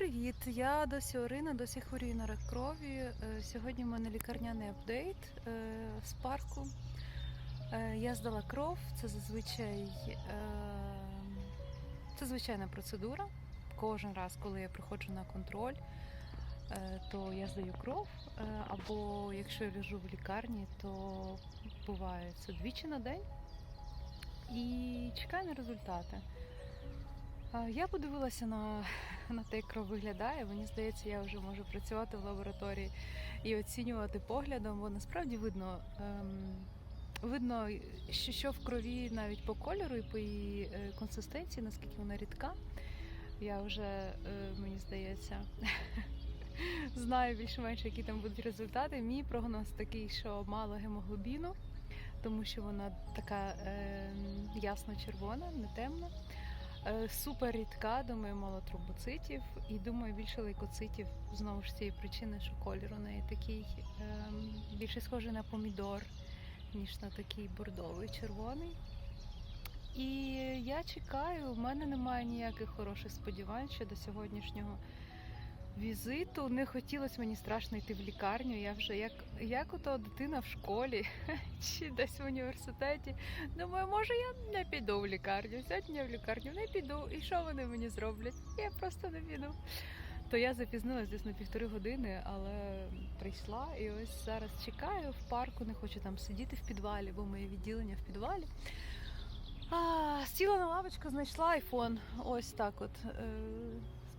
привіт! Я досі Орина, досі хворію на рак крові. Е, Сьогодні в мене лікарняний апдейт е, з парку. Е, Я здала кров, це зазвичай е, це звичайна процедура. Кожен раз, коли я приходжу на контроль, е, то я здаю кров. Е, Або якщо я лежу в лікарні, то буває це двічі на день. І чекаю на результати. Я подивилася на на те, як кров виглядає. Мені здається, я вже можу працювати в лабораторії і оцінювати поглядом, бо насправді видно, ем, видно, що, що в крові навіть по кольору і по її е, консистенції, наскільки вона рідка. Я вже, е, мені здається, знаю більш-менш, які там будуть результати. Мій прогноз такий, що мало гемоглобіну, тому що вона така е, ясно-червона, не темна. Е, Супер рідка, думаю, мало тромбоцитів і думаю, більше лейкоцитів знову ж цієї причини, що колір у неї такий ем, більше схожий на помідор, ніж на такий бордовий червоний. І я чекаю, в мене немає ніяких хороших сподівань щодо сьогоднішнього візиту. Не хотілося мені страшно йти в лікарню. Я вже як, як ото дитина в школі чи десь в університеті. Думаю, може я не піду в лікарню. Сьогодні я в лікарню не піду. І що вони мені зроблять? Я просто не піду. То я запізнилась десь на півтори години, але прийшла і ось зараз чекаю в парку, не хочу там сидіти в підвалі, бо моє відділення в підвалі. А, сіла на лавочку, знайшла айфон. Ось так от.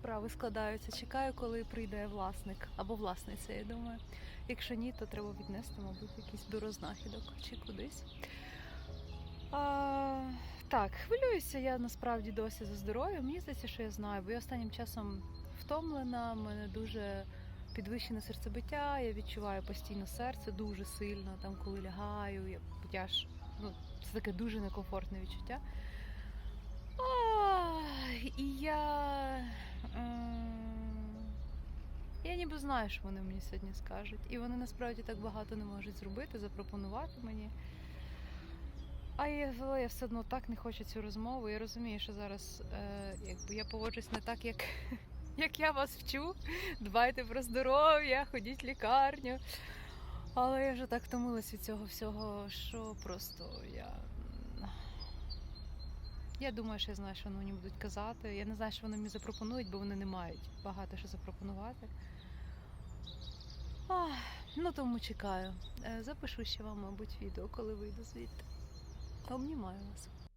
Справи складаються. Чекаю, коли прийде власник або власниця, я думаю. Якщо ні, то треба віднести, мабуть, якийсь бюро знахідок чи кудись. А, так, хвилююся я насправді досі за здоров'я. Мені здається, що я знаю, бо я останнім часом втомлена, в мене дуже підвищене серцебиття, я відчуваю постійно серце дуже сильно, там коли лягаю, я ж, ну, це таке дуже некомфортне відчуття. А, і я. ем, Я ніби знаю, що вони мені сьогодні скажуть. І вони насправді так багато не можуть зробити, запропонувати мені. А я, але я все одно так не хочу цю розмову. Я розумію, що зараз е, якби я поводжусь не так, як, як я вас вчу. Дбайте про здоров'я, ходіть в лікарню. Але я вже так втомилась від цього всього, що просто я. Я думаю, що я знаю, що вони мені будуть казати. Я не знаю, що вони мені запропонують, бо вони не мають багато що запропонувати. Ах, ну тому чекаю. Е, Запишу ще вам, мабуть, відео, коли вийду звідти. Обнімаю вас.